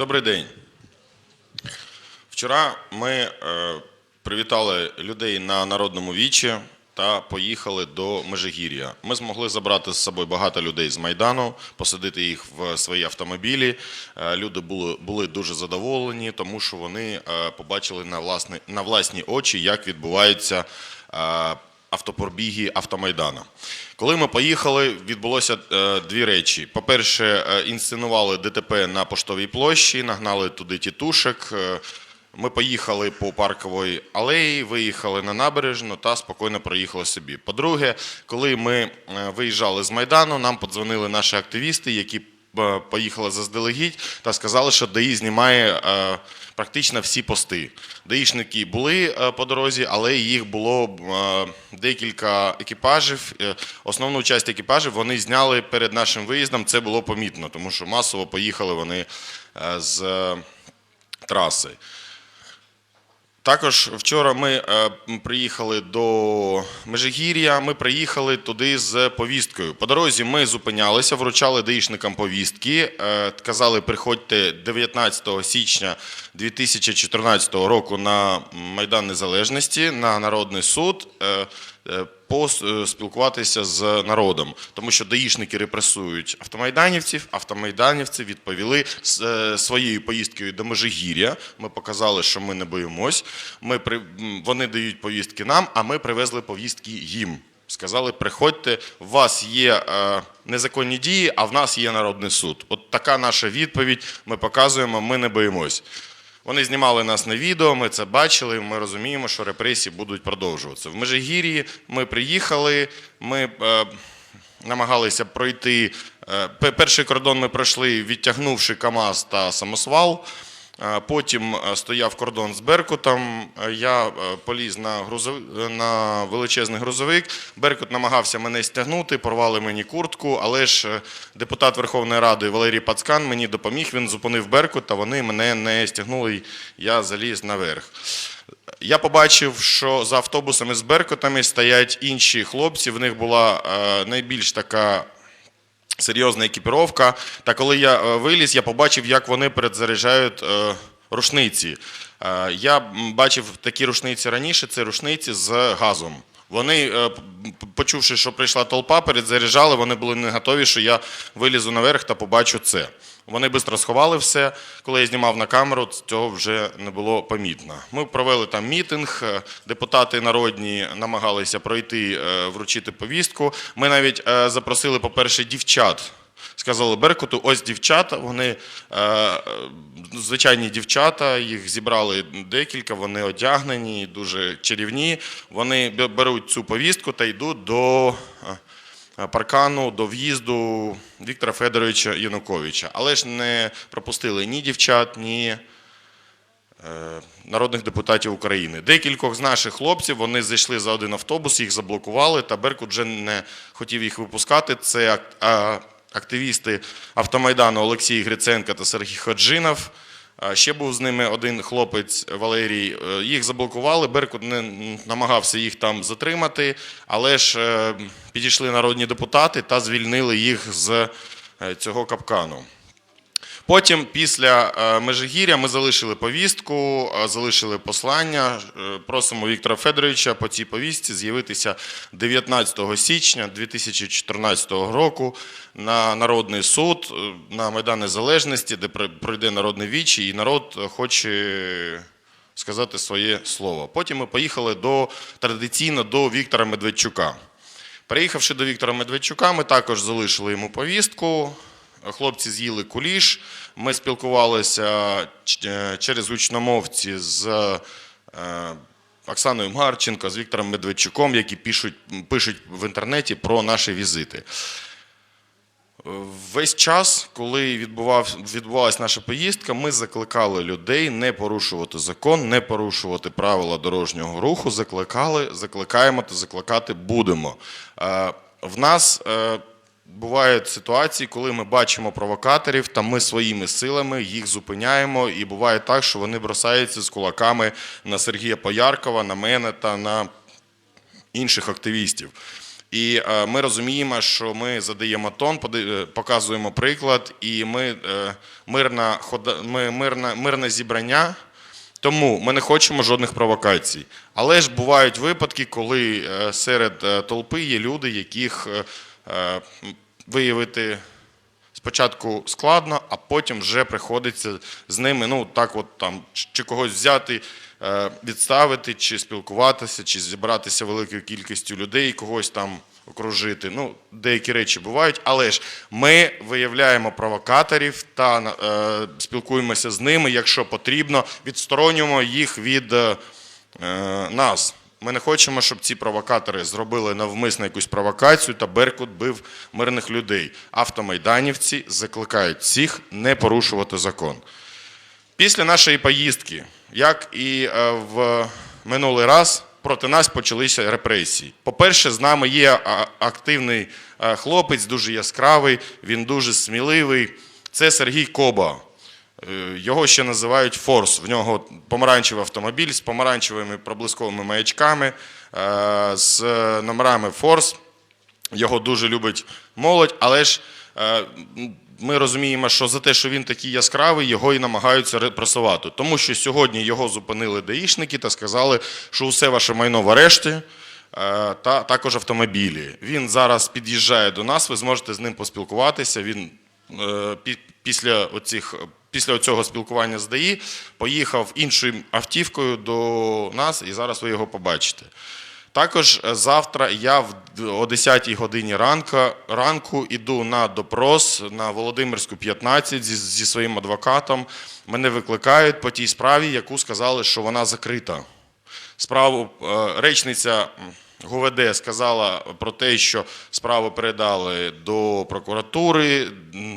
Добрий день. Вчора ми е, привітали людей на народному вічі та поїхали до Межигір'я. Ми змогли забрати з собою багато людей з Майдану, посадити їх в свої автомобілі. Е, люди були, були дуже задоволені, тому що вони е, побачили на, власні, на власні очі, як відбуваються. Автопробіги автомайдана. Коли ми поїхали, відбулося е, дві речі. По-перше, е, інсценували ДТП на поштовій площі, нагнали туди тітушек. Е, ми поїхали по парковій алеї, виїхали на набережну та спокійно проїхали собі. По-друге, коли ми виїжджали з Майдану, нам подзвонили наші активісти, які поїхали заздалегідь та сказали, що ДАІ знімає е, практично всі пости. Даїшники були е, по дорозі, але їх було е, декілька екіпажів. Е, Основну часть екіпажів вони зняли перед нашим виїздом. Це було помітно, тому що масово поїхали вони е, з е, траси. Також вчора ми е, приїхали до Межигір'я. Ми приїхали туди з повісткою. По дорозі ми зупинялися, вручали даїшникам повістки. Е, казали, приходьте 19 січня 2014 року на Майдан Незалежності на Народний суд. Е, е, поспілкуватися з народом, тому що даїшники репресують автомайданівців. Автомайданівці відповіли з е, своєю поїздкою до Межигір'я. Ми показали, що ми не боїмось. Ми при вони дають повістки нам, а ми привезли повістки їм. Сказали, приходьте, у вас є е, незаконні дії, а в нас є народний суд. От така наша відповідь. Ми показуємо, ми не боїмось. Вони знімали нас на відео, ми це бачили. Ми розуміємо, що репресії будуть продовжуватися. В Межигір'ї ми приїхали, ми е, намагалися пройти. е, перший кордон ми пройшли, відтягнувши КАМАЗ та самосвал. Потім е, стояв кордон з Беркутом. Е, Я е, поліз на, грузов... на величезний грузовик. Беркут намагався мене стягнути, порвали мені куртку, але ж депутат Верховної Ради Валерій Пацкан мені допоміг. Він зупинив Беркут, та вони мене не стягнули. і Я заліз наверх. Я побачив, що за автобусами з Беркутами стоять інші хлопці. В них була найбільш така серйозна екіпіровка. Та коли я е, виліз, я побачив, як вони перезаряджають е, рушниці. Е, Я бачив такі рушниці раніше, це рушниці з газом. Вони, почувши, що прийшла толпа, перезаряджали, вони були не готові, що я вилізу наверх та побачу це. Вони швидко сховали все. Коли я знімав на камеру, цього вже не було помітно. Ми провели там мітинг, е, депутати народні намагалися пройти, е, вручити повістку. Ми навіть е, запросили, по-перше, дівчат. Сказали Беркуту, ось дівчата, вони звичайні дівчата, їх зібрали декілька, вони одягнені, дуже чарівні. Вони беруть цю повістку та йдуть до паркану, до в'їзду Віктора Федоровича Януковича. Але ж не пропустили ні дівчат, ні е, народних депутатів України. Декількох з наших хлопців вони зайшли за один автобус, їх заблокували, та Беркут вже не хотів їх випускати. Це активісти автомайдану Олексій Гриценко та Сергій Ходжинов. Ще був з ними один хлопець Валерій. Е, Їх заблокували. Беркут не намагався їх там затримати, але ж е, підійшли народні депутати та звільнили їх з е, цього капкану. Потім, після е, Межигір'я, ми залишили повістку, е, залишили послання. Е, Просимо Віктора Федоровича по цій повістці з'явитися 19 січня 2014 року на Народний суд на Майдан Незалежності, де пройде народний вічі, і народ хоче сказати своє слово. Потім ми поїхали до традиційно до Віктора Медведчука. Приїхавши до Віктора Медведчука, ми також залишили йому повістку. Хлопці з'їли куліш. Ми спілкувалися е, через гучномовці з е, Оксаною Марченко, з Віктором Медведчуком, які пишуть, пишуть в інтернеті про наші візити. Весь час, коли відбував, відбувалася наша поїздка, ми закликали людей не порушувати закон, не порушувати правила дорожнього руху. Закликали, закликаємо та закликати будемо. Е, В нас бувають ситуації, коли ми бачимо провокаторів, та ми своїми силами їх зупиняємо. І буває так, що вони бросаються з кулаками на Сергія Пояркова, на мене та на інших активістів. І е, ми розуміємо, що ми задаємо тон, е, показуємо приклад, і ми е, мирна, ми мирна, мирне зібрання. Тому ми не хочемо жодних провокацій. Але ж бувають випадки, коли серед толпи є люди, яких виявити спочатку складно, а потім вже приходиться з ними, ну так, от там, чи- чи когось взяти, е, відставити, чи спілкуватися, чи зібратися великою кількістю людей, когось там окружити. Ну, деякі речі бувають, але ж ми виявляємо провокаторів та е, спілкуємося з ними, якщо потрібно, відсторонюємо їх від е, е, нас. Ми не хочемо, щоб ці провокатори зробили навмисно якусь провокацію та Беркут бив мирних людей. Автомайданівці закликають всіх не порушувати закон. Після нашої поїздки, як і е, в минулий раз, проти нас почалися репресії. По-перше, з нами є активний е, хлопець, дуже яскравий, він дуже сміливий. Це Сергій Коба. Е, Його ще називають Форс. В нього помаранчевий автомобіль з помаранчевими проблисковими маячками, е, з номерами Форс. Його дуже любить молодь, але ж е, ми розуміємо, що за те, що він такий яскравий, його і намагаються репресувати. Тому що сьогодні його зупинили даїшники та сказали, що усе ваше майно в арешті. Та також автомобілі. Він зараз під'їжджає до нас. Ви зможете з ним поспілкуватися. Він пі- після оцих. Після цього спілкування з ДАІ поїхав іншою автівкою до нас, і зараз ви його побачите. Також е, завтра я о 10-й годині ранка, ранку іду на допрос на Володимирську 15 зі, зі своїм адвокатом. Мене викликають по тій справі, яку сказали, що вона закрита. Справу е, речниця ГУВД сказала про те, що справу передали до прокуратури.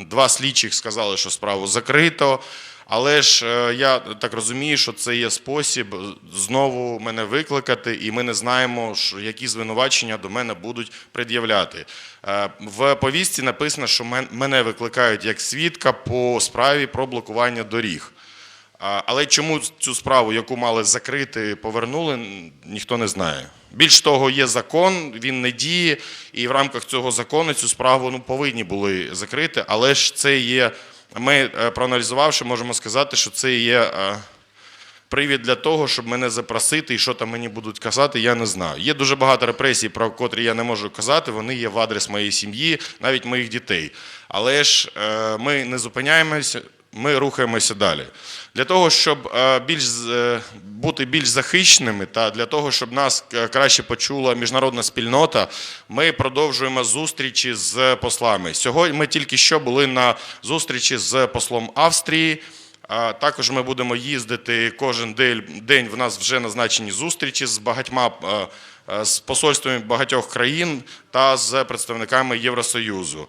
Два слідчих сказали, що справу закрито. Але ж е, я так розумію, що це є спосіб знову мене викликати, і ми не знаємо, які звинувачення до мене будуть пред'являти. Е, В повістці написано, що мене викликають як свідка по справі про блокування доріг. Але чому цю справу, яку мали закрити, повернули, ніхто не знає. Більш того, є закон, він не діє, і в рамках цього закону цю справу ну, повинні були закрити, але ж це є. Ми, е, проаналізувавши, можемо сказати, що це є е, привід для того, щоб мене запросити, і що там мені будуть казати, я не знаю. Є дуже багато репресій, про котрі я не можу казати. Вони є в адрес моєї сім'ї, навіть моїх дітей. Але ж е, ми не зупиняємося. Ми рухаємося далі. Для того, щоб е, більш, е, бути більш захищеними та для того, щоб нас е, краще почула міжнародна спільнота, ми продовжуємо зустрічі з послами. Сьогодні ми тільки що були на зустрічі з послом Австрії. Також ми будемо їздити кожен день. В нас вже назначені зустрічі з багатьма з посольствами багатьох країн та з представниками Євросоюзу.